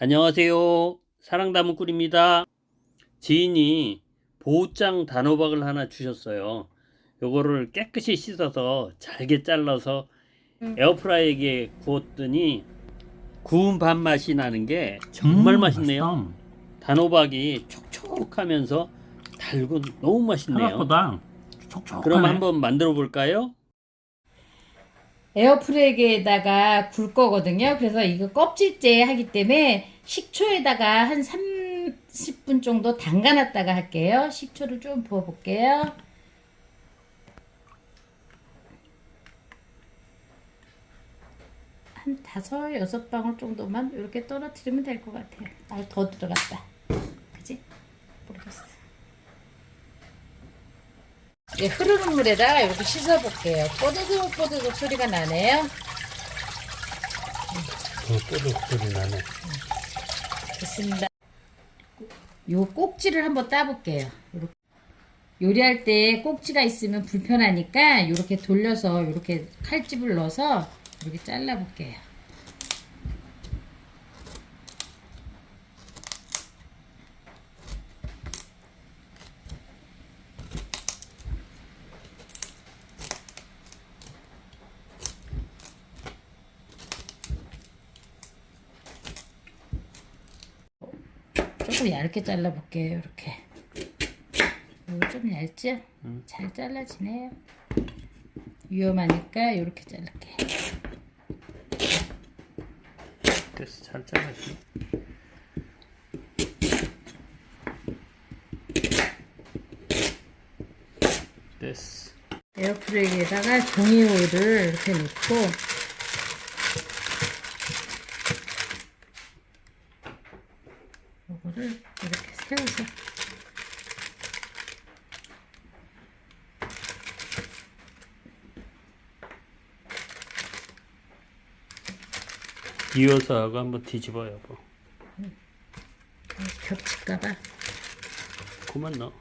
안녕하세요. 사랑다문꿀입니다. 지인이 보호장 단호박을 하나 주셨어요. 요거를 깨끗이 씻어서 잘게 잘라서 음. 에어프라이기에 구웠더니 구운 밥 맛이 나는 게 정말 음, 맛있네요. 맛있다. 단호박이 촉촉하면서 달고 너무 맛있네요. 생각보다 촉촉하네. 그럼 한번 만들어 볼까요? 에어프라이기에다가 굴 거거든요. 그래서 이거 껍질째 하기 때문에 식초에다가 한 30분 정도 담가놨다가 할게요. 식초를 좀 부어볼게요. 한 다섯 여섯 방울 정도만 이렇게 떨어뜨리면 될 것 같아요. 아, 더 들어갔다. 그지? 모르겠어. 예, 흐르는 물에다가 이렇게 씻어볼게요. 뽀드득 뽀드득 소리가 나네요. 꼬득 소리 나네. 됐습니다. 요 꼭지를 한번 따볼게요. 요렇게. 요리할 때 꼭지가 있으면 불편하니까 이렇게 돌려서 이렇게 칼집을 넣어서 이렇게 잘라볼게요. 조금 얇게 잘라볼게요. 이렇게. 이거 좀 얇죠? 잘 잘라지네요. 위험하니까 이렇게 자를게요. 됐어, 잘 잘랐지. 됐어. 에어프라이기에다가 종이 오일을 이렇게 넣고 이거를 이렇게 세워서 이어서 하고 한번 뒤집어 여보. 겹칠까봐 그만 넣어.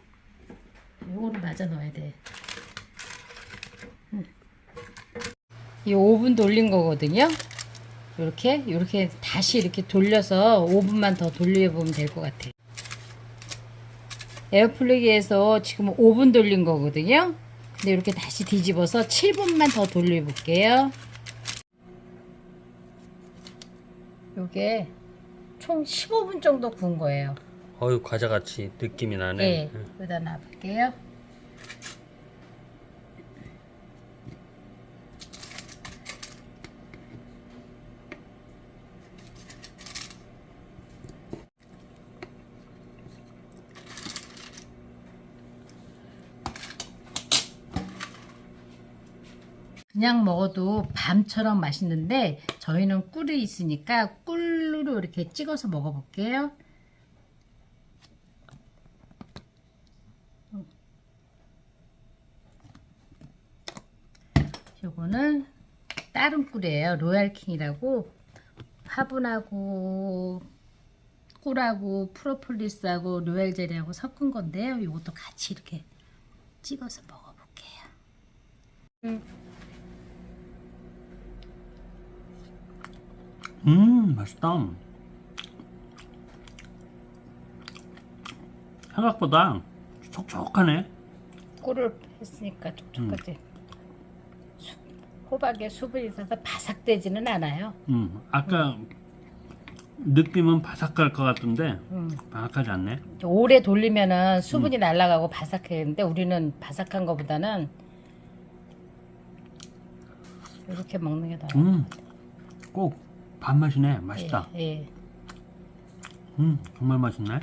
요거를 맞아 넣어야 돼. 음. 이 5분 돌린 거거든요. 이렇게 이렇게 다시 이렇게 돌려서 5분만 더 돌려보면 될 것 같아요. 에어플러기에서 지금 5분 돌린 거거든요. 근데 이렇게 다시 뒤집어서 7분만 더 돌려볼게요. 요게 총 15분 정도 구운 거예요. 어유 과자같이 느낌이 나네. 네, 응. 여기다 놔볼게요. 그냥 먹어도 밤처럼 맛있는데 저희는 꿀이 있으니까 꿀로 이렇게 찍어서 먹어볼게요. 요거는 다른 꿀이에요. 로얄킹이라고 화분하고 꿀하고 프로폴리스하고 로얄젤리하고 섞은 건데요. 요것도 같이 이렇게 찍어서 먹어볼게요. 음 맛있다. 생각보다 촉촉하네. 꿀을 했으니까 촉촉하지. 수- 호박에 수분이 있어서 바삭되지는 않아요. 음 아까 느낌은 바삭할 것 같은데 음. 바삭하지 않네. 오래 돌리면은 수분이 날아가고 바삭해는데 우리는 바삭한 거보다는 이렇게 먹는 게 나아요. 음 꼭 밥맛이네. 맛있다. 예, 예. 음 정말 맛있네.